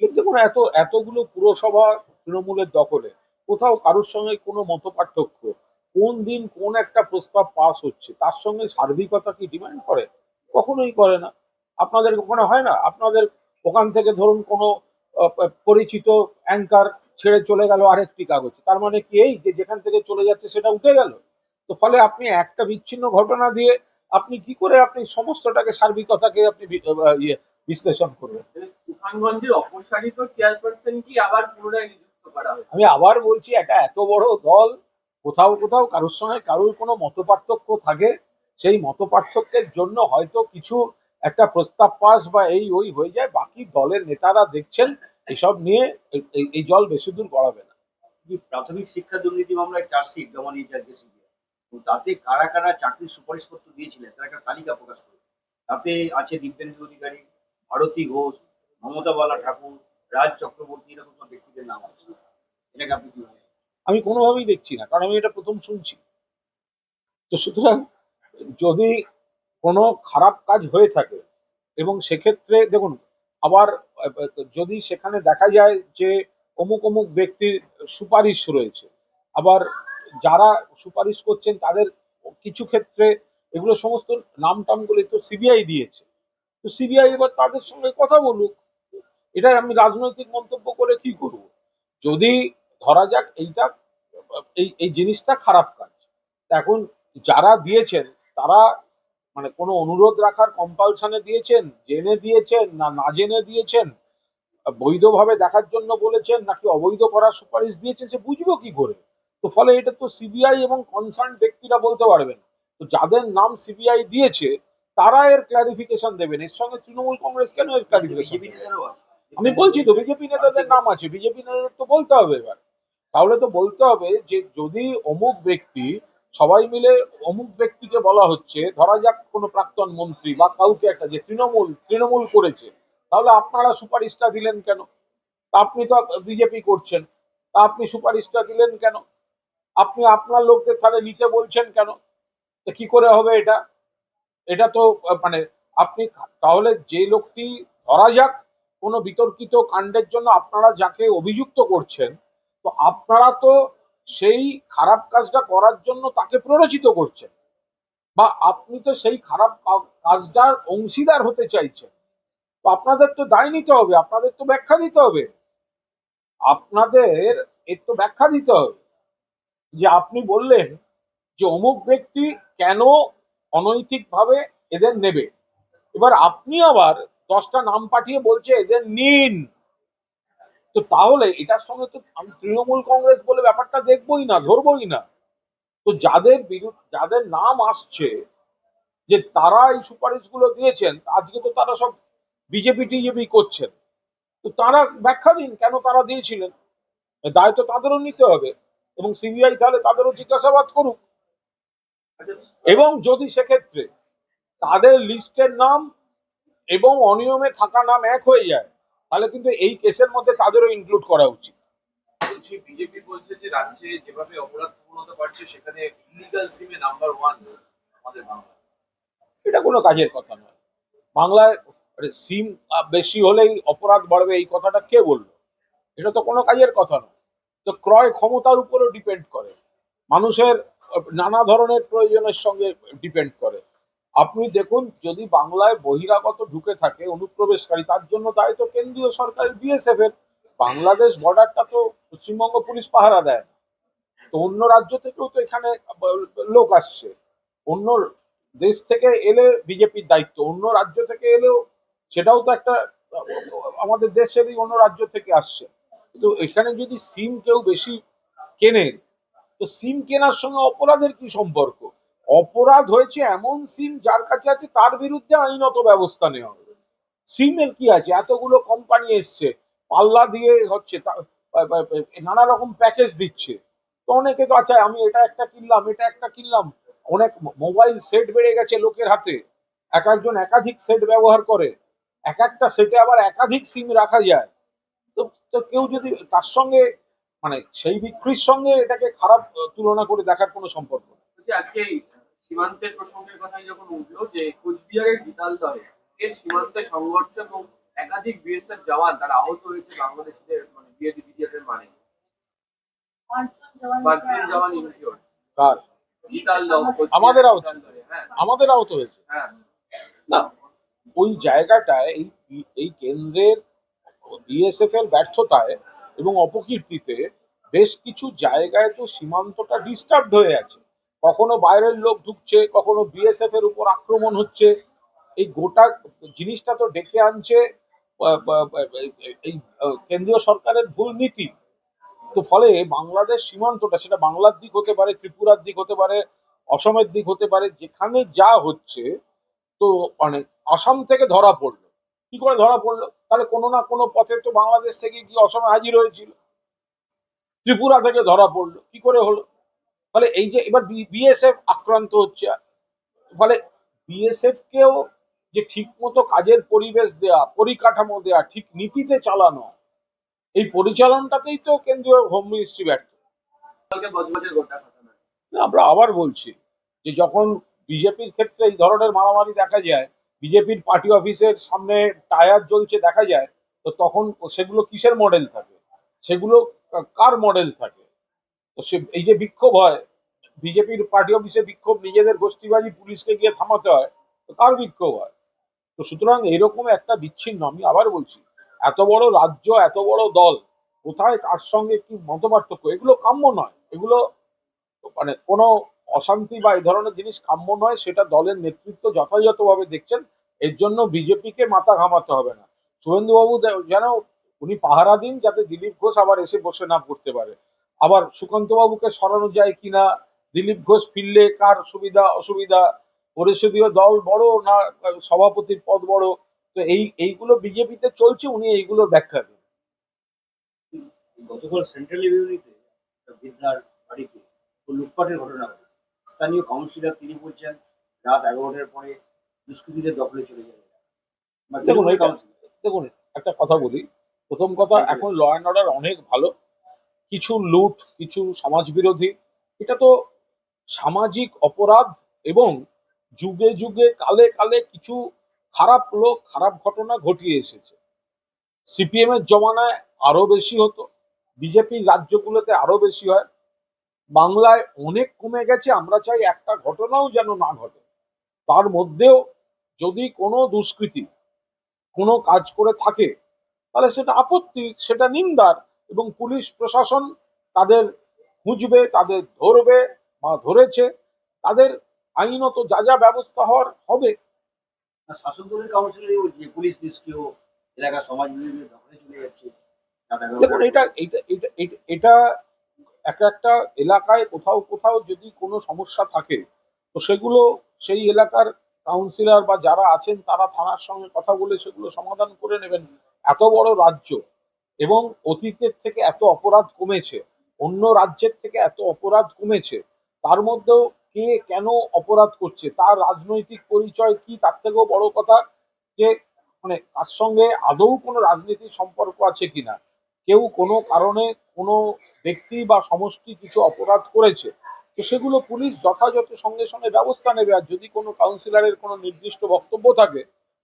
কিন্তু দেখুন, এত, এতগুলো পুরসভা তৃণমূলের দখলে কোথাও কারোর সঙ্গে কোনো মত পার্থক্য কোন দিন কোন একটা প্রস্তাব পাস হচ্ছে, তার সঙ্গে সার্বিকতা কি ডিমান্ড করে? কখনোই করে না। আপনাদের ওখানে হয় না? আপনাদের ওখান থেকে ধরুন কোনো পরিচিত অ্যাঙ্কার ছেড়ে চলে গেল আরেকটি কাগজ। তার মানে কি এই যে যেখান থেকে চলে যাচ্ছে সেটা উঠে গেল? তো ফলে আপনি একটা বিচ্ছিন্ন ঘটনা দিয়ে আপনি কি করে আপনি সমস্তটাকে, সার্বিকতাকে আপনি ইয়ে বিশ্লেষণ সুখানগঞ্জের অপসারিত চেয়ারপারসন কি আবার পুনরায় নিযুক্ত করা আমি আবার বলছি এটা এত বড় দল কোথাও কোথাও কারোর সঙ্গে কারোর কোনো মতপার্থক্য থাকে। সেই মতপার্থক্যের জন্য হয়তো কিছু একটা প্রস্তাব পাস বা এই ওই হয়ে যায়। বাকি দলের নেতারা দেখছেন এসব নিয়ে এই- জল বেশি দূর গড়াবে না। প্রাথমিক শিক্ষা দুর্নীতি মামলায় চার্জশিট জমা দিয়েছে আজকে সিবিআই তাতে কারা কারা চাকরির সুপারিশপত্র দিয়েছিলেন তার একটা তালিকা প্রকাশ করে তাতে আছে দিব্যেন্দু অধিকারী ভারতী ঘোষ, মমতা বালা ঠাকুর, রাজ চক্রবর্তী, এরকম সব ব্যক্তিদের নাম আছে। এটাকে আপনি কি আমি কোনোভাবেই দেখছি না, কারণ আমি এটা প্রথম শুনছি। তো সুতরাং যদি কোনো খারাপ কাজ হয়ে থাকে, এবং সেক্ষেত্রে দেখুন, আবার, যদি সেখানে দেখা যায় যে অমুক অমুক ব্যক্তির সুপারিশ রয়েছে, আবার যারা সুপারিশ করছেন তাদের কিছু ক্ষেত্রে এগুলো সমস্ত নাম টামগুলি তো সিবিআই দিয়েছে। তো সিবিআই এবার তাদের সঙ্গে কথা বলুক। এটাই আমি রাজনৈতিক মন্তব্য করে কি করব? যদি ধরা যাক এইটা, এই এই জিনিসটা খারাপ কাজ। এখন যারা দিয়েছেন, তারা মানে কোনো অনুরোধ রাখার কম্পালশনে দিয়েছেন, জেনে দিয়েছেন না না জেনে দিয়েছেন, বৈধভাবে দেখার জন্য বলেছেন নাকি অবৈধ করার সুপারিশ দিয়েছেন, সে বুঝব কি করে? তো ফলে এটা তো সিবিআই এবং কনসার্ন ব্যক্তিরা বলতে পারবেন তো যাদের নাম সিবিআই দিয়েছে তারা এর ক্লারিফিকেশন দেবেন। এর সঙ্গে তৃণমূল কংগ্রেস কেন এর ক্লারিফিকেশন আমি বলছি তো বিজেপি নেতাদের নাম আছে বিজেপি নেতাদের তো বলতে হবে এবার। তাহলে তো বলতে হবে যে যদি অমুক ব্যক্তি সবাই মিলে অমুক ব্যক্তিকে বলা হচ্ছে ধরা যাক কোনো প্রাক্তন মন্ত্রী বা কাউকে একটা যে তৃণমূল তৃণমূল করেছে তাহলে আপনারা সুপারিশটা দিলেন কেন? তা আপনি তো বিজেপি করছেন তা আপনি সুপারিশটা দিলেন কেন? আপনি আপনার লোকদের তাহলে নিতে বলছেন কেন? কি করে হবে এটা? এটা তো মানে আপনি তাহলে যে লোকটি ধরা যাক কোনো বিতর্কিত কাণ্ডের জন্য আপনারা যাকে অভিযুক্ত করছেন, তো আপনারা তো সেই খারাপ কাজটা করার জন্য তাকে প্ররোচিত করছেন বা আপনি তো সেই খারাপ কাজটার অংশীদার হতে চাইছেন। তো আপনাদের তো দায় নিতে হবে, আপনাদের তো ব্যাখ্যা দিতে হবে। আপনাদের এর তো ব্যাখ্যা দিতে হবে যে আপনি বললেন যে অমুক ব্যক্তি কেন অনৈতিকভাবে এদের নেবে। এবার আপনি আবার দশটা নাম পাঠিয়ে বলছে, এদের নিন। তো তাহলে এটার সঙ্গে তো আমি তৃণমূল কংগ্রেস বলে ব্যাপারটা দেখবই না, ধরবই না। তো যাদের বিরুদ্ধে, যাদের নাম আসছে যে তারা এই সুপারিশগুলো দিয়েছেন, আজকে তো তারা সব বিজেপি টিজেপি করছেন, তো তারা ব্যাখ্যা দিন কেন তারা দিয়েছিলেন? দায় তো তাদেরও নিতে হবে এবং সিবিআই তাহলে তাদেরও জিজ্ঞাসাবাদ করুক। এবং যদি সেক্ষেত্রে তাদের লিস্টের নাম এবং অনিয়মে থাকা নাম এক হয়ে যায় তাহলে কিন্তু এই কেসের মধ্যে তাদেরও ইনক্লুড করা উচিত। বলছি বিজেপি বলছে যে রাজ্যে যেভাবে অপরাধ প্রবণতা বাড়ছে সেখানে ইলিগাল সিমে নাম্বার ওয়ান আমাদের বাংলা এটা কোনো কাজের কথা নয়। বাংলায় সিম বেশি হলেই অপরাধ বাড়বে এই কথাটা কে বলল? এটা তো কোনো কাজের কথা নয়। তো ক্রয় ক্ষমতার উপরেও ডিপেন্ড করে। মানুষের নানা ধরনের প্রয়োজনের সঙ্গে ডিপেন্ড করে। আপনি দেখুন, যদি বাংলায় বহিরাগত ঢুকে থাকে, অনুপ্রবেশকারী, তার জন্য দায় তো কেন্দ্রীয় সরকার বিএসএফ এর। বাংলাদেশ বর্ডারটা তো পশ্চিমবঙ্গ পুলিশ পাহারা দেয় তো অন্য রাজ্য থেকেও তো এখানে লোক আসছে। অন্য দেশ থেকে এলে বিজেপির দায়িত্ব, অন্য রাজ্য থেকে এলেও সেটাও তো একটা, আমাদের দেশেরই অন্য রাজ্য থেকে আসছে। তো এখানে যদি সিম কেউ বেশি কেনেন তো সিম কেনার সঙ্গে অপরাধের কি সম্পর্ক? অপরাধ হয়েছে এমন সিম যার কাছে আছে, তার বিরুদ্ধে আইনত ব্যবস্থা নেওয়া হবে। সিমের কি আছে? এতগুলো কোম্পানি এসছে, পাল্লা দিয়ে হচ্ছে নানা রকম প্যাকেজ দিচ্ছে। তো অনেকে তো আচ্ছা আমি এটা একটা কিনলাম, এটা একটা কিনলাম। অনেক মোবাইল সেট বেড়ে গেছে লোকের হাতে। এক একজন একাধিক সেট ব্যবহার করে। এক একটা সেটে আবার একাধিক সিম রাখা যায়। তো কেউ যদি তার সঙ্গে মানে সেই বিক্রির সঙ্গে এটাকে খারাপ তুলনা করে দেখার কোনো সম্পর্ক আজকে এই সীমান্তের প্রসঙ্গের কথাই যখন উঠল যে কোচবিহারের বিতাল দরে এর সীমান্তে সংঘর্ষ এবং একাধিক বিএসএফ জওয়ান তারা আহত হয়েছে বাংলাদেশিদের মানে বিএডি বিডিএফ এর মানে। পাঁচজন জওয়ান ইনজিওর্ড কার? আমাদের আহত। হ্যাঁ। আমাদের আহত হয়েছে। হ্যাঁ। না ওই জায়গাটায় এই এই কেন্দ্রের বিএসএফ এর ব্যর্থতায় এবং অপকীর্তিতে বেশ কিছু জায়গায় তো সীমান্তটা ডিস্টার্ব হয়ে আছে। কখনো বাইরের লোক ঢুকছে, কখনো বিএসএফ এর উপর আক্রমণ হচ্ছে। এই গোটা জিনিসটা তো ডেকে আনছে এই কেন্দ্রীয় সরকারের ভুল নীতি। তো ফলে বাংলাদেশ সীমান্তটা, সেটা বাংলার দিক হতে পারে, ত্রিপুরার দিক হতে পারে, অসমের দিক হতে পারে, যেখানে যা হচ্ছে, তো মানে আসাম থেকে ধরা পড়ল। কি করে ধরা পড়ল? তাহলে কোনো না কোনো পথে তো বাংলাদেশ থেকে গিয়ে অসমে হাজির হয়েছিল। ত্রিপুরা থেকে ধরা পড়ল। কি করে হলো? ফলে এই যে এবার বিএসএফ আক্রান্ত হচ্ছে। ফলে বিএসএফ কেও যে ঠিক মতো কাজের পরিবেশ দেয়া পরিকাঠামো দেয়া ঠিক নীতিতে চালানো এই পরিচালনটাতেই তো কেন্দ্রীয় হোম মিনিস্ট্রি ব্যর্থ। আমরা আবার বলছি যে যখন বিজেপির ক্ষেত্রে এই ধরনের মারামারি দেখা যায় বিজেপির পার্টি অফিসের সামনে টায়ার জ্বলছে দেখা যায়, তো তখন সেগুলো কিসের মডেল থাকে? সেগুলো কার মডেল থাকে? তো সে, এই যে বিক্ষোভ হয়, বিজেপির পার্টি অফিসে বিক্ষোভ, নিজেদের গোষ্ঠীবাজি পুলিশকে গিয়ে থামাতে হয়, তো কার বিক্ষোভ হয়? তো সুতরাং এরকম একটা বিচ্ছিন্ন, আমি আবার বলছি, এত বড় রাজ্য, এত বড় দল, কোথায় কার সঙ্গে কি মতপার্থক্য? এগুলো কাম্য নয়, এগুলো মানে কোনো অশান্তি বা এই ধরনের জিনিস কাম্য নয়, সেটা দলের নেতৃত্ব যথাযথভাবে দেখছেন। এর জন্য বিজেপিকে মাথা ঘামাতে হবে না। শুভেন্দুবাবু যেন উনি পাহারা দিন যাতে দিলীপ ঘোষ আবার এসে বসে না পড়তে পারে। আবার সুকান্ত বাবুকে সরানো যায় কিনা, দিলীপ ঘোষ ফিরলে কার সুবিধা, অসুবিধা? পরিষদীয় দল বড় না সভাপতির পদ বড়? তো এই, এইগুলো বিজেপিতে চলছে, উনি এইগুলোর ব্যাখ্যা দিন। গতকাল সেন্ট্রাল ইউনিতে একটা বৃদ্ধার বাড়িতে লুটপাটের ঘটনা ঘটে। স্থানীয় কাউন্সিলর তিনি বলছেন রাত এগারোটার পরে দুষ্কৃতীদের দখলে চলে যাবে। দেখুন কাউন্সিলর দেখুন একটা কথা বলি। প্রথম কথা এখন ল অ্যান্ড অর্ডার অনেক ভালো। কিছু লুট কিছু সমাজ বিরোধী এটা তো সামাজিক অপরাধ এবং যুগে যুগে কালে কালে কিছু খারাপ লোক খারাপ ঘটনা ঘটিয়ে এসেছে। সিপিএম এর জমানায় আরও বেশি হতো। বিজেপির রাজ্যগুলোতে আরও বেশি হয়। বাংলায় অনেক কমে গেছে আমরা চাই একটা ঘটনাও যেন না ঘটে। তার মধ্যেও যদি কোনো দুষ্কৃতী কোনো কাজ করে থাকে তাহলে সেটা আপত্তি সেটা নিন্দার এবং পুলিশ প্রশাসন তাদের খুঁজবে তাদের ধরবে বা ধরেছে তাদের আইনত যা যা ব্যবস্থা হওয়ার হবে। না শাসক দলের কাউন্সিলরই যে পুলিশ নিষ্ক্রিয় এলাকার সমাজ চলে যাচ্ছে। দেখুন এটা এটা এটা একটা একটা এলাকায় কোথাও কোথাও যদি কোনো সমস্যা থাকে, তো সেগুলো সেই এলাকার কাউন্সিলর বা যারা আছেন তারা থানার সঙ্গে কথা বলে সেগুলো সমাধান করে নেবেন। এত বড় রাজ্য এবং অতীতের থেকে এত অপরাধ কমেছে, অন্য রাজ্যের থেকে এত অপরাধ কমেছে, তার মধ্যেও কে কেন অপরাধ করছে, তার রাজনৈতিক পরিচয় কি, তার থেকেও বড় কথা যে মানে তার সঙ্গে আদৌ কোনো রাজনীতির সম্পর্ক আছে কিনা। কেউ কোনো কারণে কোনো ব্যক্তি বা সমষ্টি কিছু অপরাধ করেছে তো সেগুলো পুলিশ যথাযথ সঙ্গে সঙ্গে ব্যবস্থা নেবে। আর যদি কোনো কাউন্সিলরের কোনো নির্দিষ্ট বক্তব্য থাকে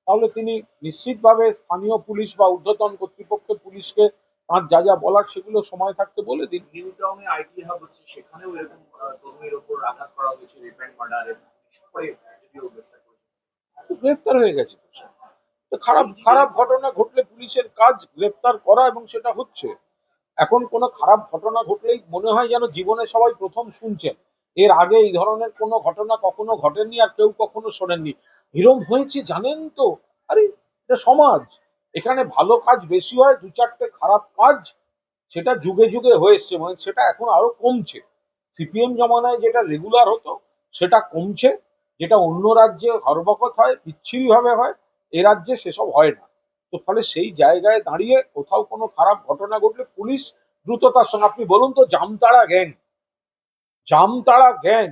তাহলে তিনি নিশ্চিতভাবে স্থানীয় পুলিশ বা ঊর্ধ্বতন কর্তৃপক্ষের পুলিশকে তার যা যা বলার সেগুলো সময় থাকতে বলে দিন। নিউ টাউনে আইটি হাব হচ্ছে সেখানেও এরকম আহ, তরুণীর ওপর আঘাত করা হয়েছে রেপ অ্যান্ড মার্ডার গ্রেফতার গ্রেপ্তার হয়ে গেছে খারাপ খারাপ ঘটনা ঘটলে পুলিশের কাজ গ্রেপ্তার করা এবং সেটা হচ্ছে। এখন কোনো খারাপ ঘটনা ঘটলেই মনে হয় যেন জীবনে সবাই প্রথম শুনছেন। এর আগে এই ধরনের কোনো ঘটনা কখনো ঘটেনি আর কেউ কখনো শোনেননি। এরম হয়েছে জানেন তো? আরে এটা সমাজ। এখানে ভালো কাজ বেশি হয় দু চারটে খারাপ কাজ সেটা যুগে যুগে হয়ে এসছে মানে সেটা এখন আরও কমছে। সিপিএম জমানায় যেটা রেগুলার হতো সেটা কমছে। যেটা অন্য রাজ্যে হরবকত হয় বিচ্ছিরি ভাবে হয় এ রাজ্যে সেসব হয় না। তো ফলে সেই জায়গায় দাঁড়িয়ে কোথাও কোনো খারাপ ঘটনা ঘটলে পুলিশ দ্রুততার সঙ্গে, আপনি বলুন তো, Jamtara gang Jamtara gang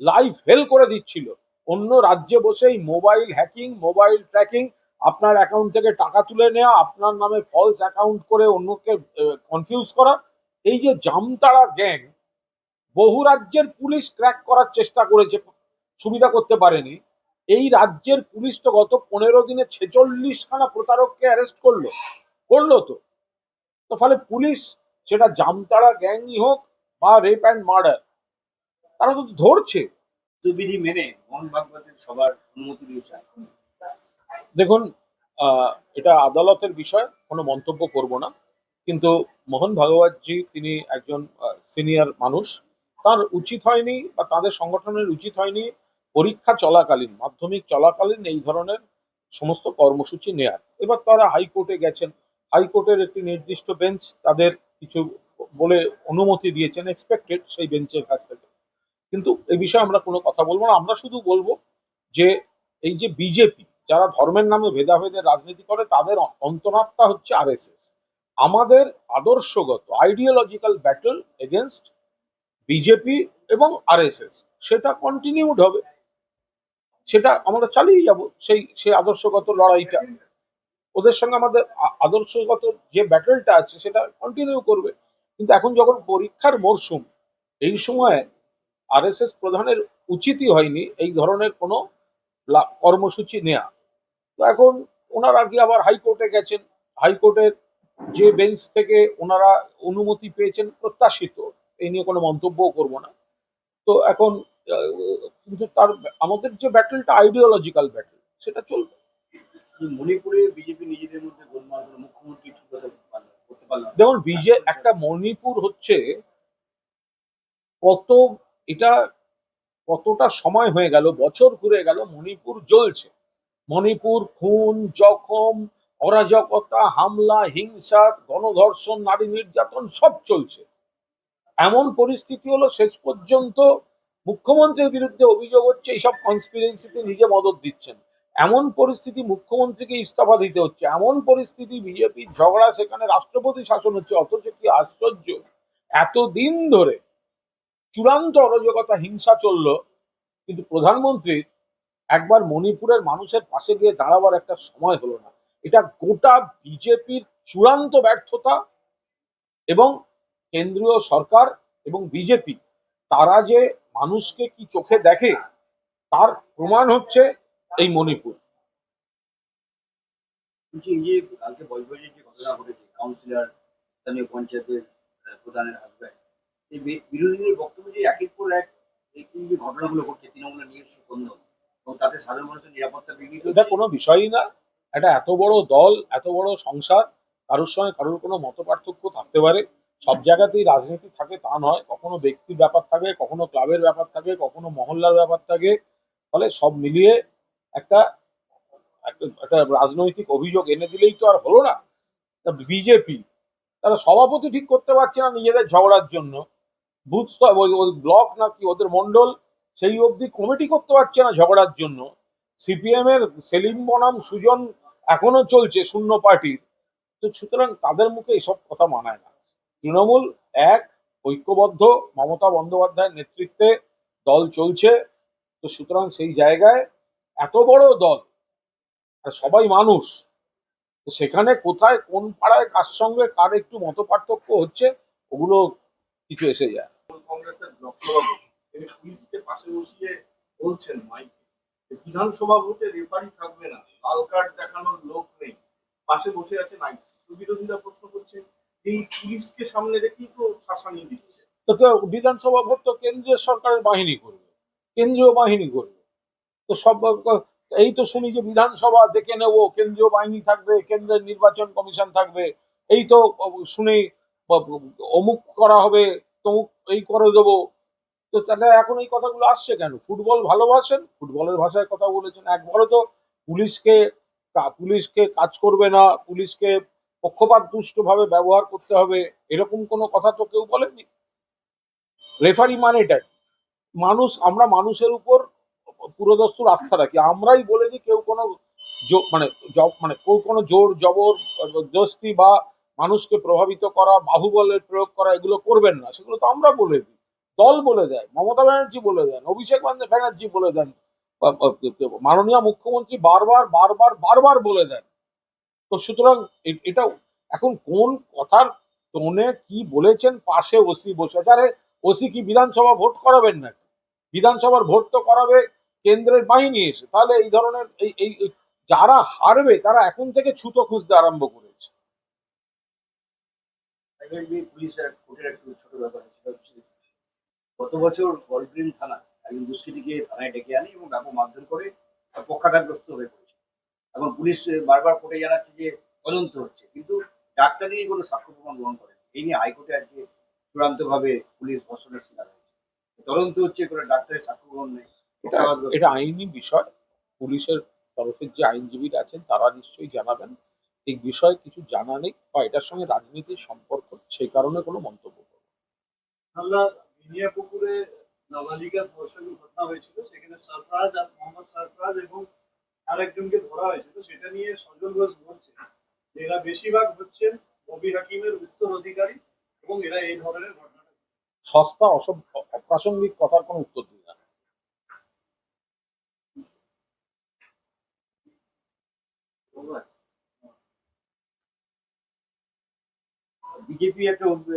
life hell করে দিচ্ছিল। অন্য রাজ্যে বসেই মোবাইল হ্যাকিং, মোবাইল ট্র্যাকিং, আপনার অ্যাকাউন্ট থেকে টাকা তুলে নেওয়া আপনার নামে ফলস অ্যাকাউন্ট করে অন্যকে কনফিউজ করা। এই যে জামতাড়া গ্যাং বহু রাজ্যের পুলিশ ক্র্যাক করার চেষ্টা করেছে, সুবিধা করতে পারেনি। এই রাজ্যের পুলিশ তো গত পনেরো দিনে ছেচল্লিশ খানা প্রতারককে অ্যারেস্ট করল। করল তো। তো ফলে পুলিশ সেটা জামতাড়া গ্যাংই হোক বা রেপ অ্যান্ড মার্ডার তারা তো ধরছে। বিধি মেনে মোহন ভাগবতের সবার অনুমতি দিয়েছে দেখুন আহ, এটা আদালতের বিষয় কোনো মন্তব্য করব না। কিন্তু মোহন ভাগবতজি তিনি একজন সিনিয়র মানুষ। তার উচিত হয়নি বা তাদের সংগঠনের উচিত হয়নি পরীক্ষা চলাকালীন, মাধ্যমিক চলাকালীন এই ধরনের সমস্ত কর্মসূচি নেয়ার। এবার তারা হাইকোর্টে গেছেন। হাইকোর্টের একটি নির্দিষ্ট বেঞ্চ তাদের কিছু বলে অনুমতি দিয়েছেন এক্সপেক্টেড সেই বেঞ্চের কাছ থেকে। কিন্তু এই বিষয়ে আমরা কোনো কথা বলব না। আমরা শুধু বলব যে, এই যে বিজেপি, যারা ধর্মের নামে ভেদাভেদের রাজনীতি করে, তাদের অন্তরাত্মা হচ্ছে আরএসএস। আমাদের আদর্শগত আইডিওলজিক্যাল ব্যাটল এগেনস্ট বিজেপি এবং আরএসএস, সেটা কন্টিনিউড হবে। সেটা আমরা চালিয়ে যাব সেই সেই আদর্শগত লড়াইটা। ওদের সঙ্গে আমাদের আদর্শগত যে ব্যাটলটা আছে সেটা কন্টিনিউ করবে। কিন্তু এখন যখন পরীক্ষার মরশুম, এই সময়ে আরএসএস প্রধানের উচিতই হয়নি এই ধরনের কোনো কর্মসূচি নেয়া। তো এখন ওনারা কি আবার হাইকোর্টে গেছেন? হাইকোর্টের যে বেঞ্চ থেকে ওনারা অনুমতি পেয়েছেন প্রত্যাশিত, এই নিয়ে কোনো মন্তব্যও করব না। তো এখন কিন্তু তার আমাদের যে ব্যাটেলটা আইডিওলজিক্যাল ব্যাটেল সেটা চলবে। মণিপুরে বিজেপি নিজেদের মধ্যে গোলমাল মুখ্যমন্ত্রী করতে। দেখুন বিজে একটা মণিপুর হচ্ছে কত এটা কতটা সময় হয়ে গেল বছর ঘুরে গেল মণিপুর জ্বলছে। মণিপুর খুন জখম অরাজকতা হামলা হিংসা গণধর্ষণ নারী নির্যাতন সব চলছে। এমন পরিস্থিতি হলো শেষ পর্যন্ত মুখ্যমন্ত্রীর বিরুদ্ধে অভিযোগ হচ্ছে, এইসব কনস্পিরেন্সিতে নিজে মদত দিচ্ছেন। এমন পরিস্থিতি মুখ্যমন্ত্রীকে ইস্তফা দিতে হচ্ছে। এমন পরিস্থিতি বিজেপির ঝগড়া, সেখানে রাষ্ট্রপতি শাসন হচ্ছে। অথচ কি আশ্চর্য, এতদিন ধরে চূড়ান্ত অরাজকতা, হিংসা চলল, কিন্তু প্রধানমন্ত্রীর একবার মণিপুরের মানুষের পাশে গিয়ে দাঁড়াবার একটা সময় হলো না। এটা গোটা বিজেপির চূড়ান্ত ব্যর্থতা এবং কেন্দ্রীয় সরকার এবং বিজেপি, তারা যে মানুষকে কি চোখে দেখে? তার প্রমাণ হচ্ছে এই মণিপুর। কালকে যে ঘটনা ঘটেছে কাউন্সিলর স্থানীয় পঞ্চায়েতের প্রধানের হাসব্যান্ড এই বিরোধীদের বক্তব্য যে একের পর এক এই যে ঘটনাগুলো ঘটছে তৃণমূলের নিজস্ব কন্দল এবং তাতে সাধারণ মানুষের নিরাপত্তা বিঘ্নিত এটা কোনো বিষয়ই না। এটা এত বড় দল এত বড় সংসার কারোর সঙ্গে কারোর কোনো মত পার্থক্য থাকতে পারে। সব জায়গাতেই রাজনীতি থাকে, তা নয়। কখনো ব্যক্তির ব্যাপার থাকে, কখনো ক্লাবের ব্যাপার থাকে, কখনো মহল্লার ব্যাপার থাকে। ফলে সব মিলিয়ে একটা একটা রাজনৈতিক অভিযোগ এনে দিলেই তো আর হলো না। বিজেপি, তারা সভাপতি ঠিক করতে পারছে না নিজেদের ঝগড়ার জন্য। বুথ ব্লক নাকি ওদের মন্ডল সেই অবধি কমিটি করতে পারছে না ঝগড়ার জন্য। সিপিএম এর সেলিম বনাম সুজন এখনও চলছে শূন্য পার্টির। তো সুতরাং তাদের মুখে এসব কথা মানায় না। তৃণমূল এক, ঐক্যবদ্ধ, মমতা বন্দ্যোপাধ্যায়ের নেতৃত্বে দল চলছে। তো সুতরাং সেই জায়গায় এত বড় দল, আর সবাই মানুষ, তো সেখানে কোথায়, কোন পাড়ায়, কার সঙ্গে, কার একটু মত পার্থক্য হচ্ছে, ওগুলো কিছু এসে যায়। কংগ্রেসের ব্লক পাশে বসিয়ে বলছেন মাইকে বিধানসভা ভোটে রেফারি থাকবে না, লাল কার্ড দেখানোর লোক নেই। পাশে বসে আছে নাইস। বিরোধীরা প্রশ্ন করছে এই পুলিশকে সামনে রেখেই তো শাসানি দিচ্ছে। তো বিধানসভা ভোট তো কেন্দ্রীয় সরকারের বাহিনী করবে, কেন্দ্রীয় বাহিনী করবে। তো সব, এই তো শুনি যে বিধানসভা দেখে নেব, কেন্দ্রীয় বাহিনী থাকবে, কেন্দ্রের নির্বাচন কমিশন থাকবে, এই তো শুনি অমুক করা হবে, তমুক এই করে দেবো। তো তাহলে এখন এই কথাগুলো আসছে কেন? ফুটবল ভালোবাসেন? ফুটবলের ভাষায় কথা বলেছেন একবারও তো, পুলিশকে পুলিশকে কাজ করবে না, পুলিশকে পক্ষপাত ভাবে ব্যবহার করতে হবে, এরকম কোনো কথা তো কেউ বলেনি রেফারি মানে এটা। মানুষ, আমরা মানুষের উপর পুরোদস্তুর আস্থা রাখি। আমরাই বলে দিই কেউ কোনো মানে মানে কেউ কোনো জোর, জবর দস্তি বা মানুষকে প্রভাবিত করা, বাহুবলের প্রয়োগ করা, এগুলো করবেন না। সেগুলো তো আমরা বলে দিই। দল বলে দেয়, মমতা ব্যানার্জি বলে দেন, অভিষেক ব্যানার্জি বলে দেন মাননীয় মুখ্যমন্ত্রী বারবার বারবার বারবার বলে দেন। তো সুতরাং এটা এখন কোন কথার টোনে কি বলেছেন? পাশে ওসি বসে আরে, ওসি কি বিধানসভা ভোট করাবেন না বিধানসভার ভোট তো করাবে কেন্দ্রের বাহিনী এসে। তাহলে এই ধরনের এই এই যারা হারবে, তারা এখন থেকে ছুতো খুঁজতে আরম্ভ করেছে। গত বছর গলগ্রিন থানা একজন দুষ্কৃতীকে থানায় ডেকে আনে এবং ব্যাপক মারধর করে পক্ষাঘাতগ্রস্ত হয়ে এখন পুলিশ বারবার কোর্টে জানাচ্ছে যে তদন্ত হচ্ছে। কিন্তু ডাক্তার নিয়ে কোনো সাক্ষ্য প্রমাণ গ্রহণ করে এই নিয়ে হাইকোর্টে আজকে চূড়ান্তভাবে পুলিশ ধর্ষণের শিকার হয়েছে। তদন্ত হচ্ছে কোনো ডাক্তারের সাক্ষ্য গ্রহণ নেই। এটা এটা আইনি বিষয়। পুলিশের তরফের যে আইনজীবীরা আছেন তারা নিশ্চয়ই জানাবেন। এই বিষয়ে কিছু জানা নেই বা এটার সঙ্গে রাজনীতির সম্পর্ক সেই কারণে কোনো মন্তব্য করব নাবালিকা ধর্ষণের ঘটনা হয়েছিল। সেখানে সরফরাজ আর মোহাম্মদ সরফরাজ এবং আরেকজনকে ধরা হয়েছিল সেটা নিয়ে সজল ঘোষ বলছে যে এরা বেশিরভাগ হচ্ছেন রবি হাকিমের উত্তরাধিকারী এবং এরা এই ধরনের ঘটনা সস্তা অসভ অপ্রাসঙ্গিক কথার কোনো উত্তর দিই না। বিজেপি একটা অভ-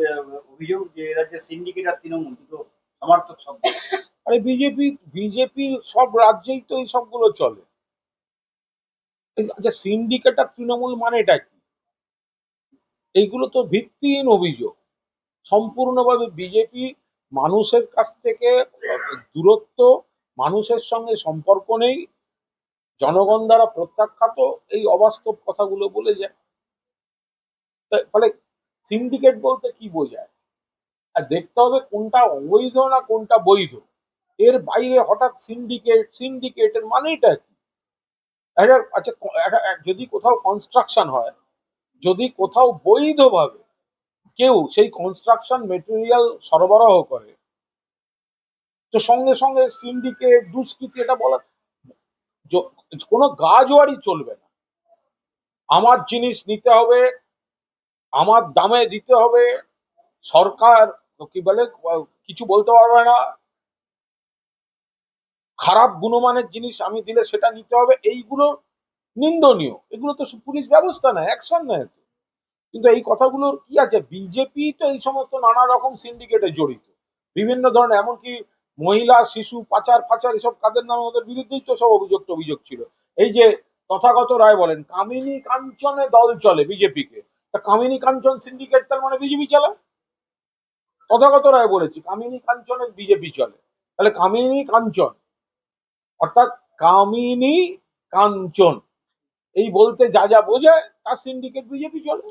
অভিযোগ যে এরা যে সিন্ডিকেট আর তৃণমূল দুটো সমার্থক শব্দ আরে বিজেপি বিজেপি সব রাজ্যেই তো এই সবগুলো চলে। আচ্ছা সিন্ডিকেট আর তৃণমূল মানেটা কি? এইগুলো তো ভিত্তিহীন অভিযোগ। সম্পূর্ণভাবে বিজেপি মানুষের কাছ থেকে, দূরত্ব, মানুষের সঙ্গে সম্পর্ক নেই, জনগণ দ্বারা প্রত্যাখ্যাত, এই অবাস্তব কথাগুলো বলে যায়। ফলে সিন্ডিকেট বলতে কি বোঝায়? আর দেখতে হবে কোনটা অবৈধ না কোনটা বৈধ। এর বাইরে হঠাৎ সিন্ডিকেট, সিন্ডিকেটের মানেটা কি? আচ্ছা যদি কোথাও কনস্ট্রাকশন হয়, যদি কোথাও বৈধভাবে কেউ সেই কনস্ট্রাকশন মেটেরিয়াল সরবরাহ করে, তো সঙ্গে সঙ্গে সিন্ডিকেট দুষ্কৃতি, এটা বলা কোনো গাজোয়ারি চলবে না। আমার জিনিস নিতে হবে, আমার দামে দিতে হবে, সরকার, কি বলে কিছু বলতে পারবে না খারাপ গুণমানের জিনিস আমি দিলে সেটা নিতে হবে, এইগুলো নিন্দনীয়। এগুলো তো পুলিশ ব্যবস্থা নেয় অ্যাকশন নেয় তো। কিন্তু এই কথাগুলোর কি আছে? বিজেপি তো এই সমস্ত নানা রকম সিন্ডিকেটে জড়িত। বিভিন্ন ধরনের, এমনকি মহিলা, শিশু, পাচার, ফাচার, এসব কাদের নামে ওদের বিরুদ্ধেই তো সব অভিযোগ অভিযোগ ছিল। এই যে তথাগত রায় বলেন, কামিনী কাঞ্চনে দল চলে বিজেপিকে তা কামিনী কাঞ্চন সিন্ডিকেট তার মানে বিজেপি চালায়? তথাগত রায় বলেছি, কামিনী কাঞ্চনে বিজেপি চলে। তাহলে কামিনী কাঞ্চন অর্থাৎ কামিনী কাঞ্চন। এই বলতে যা যা বোঝায় তার সিন্ডিকেট বিজেপি চলে।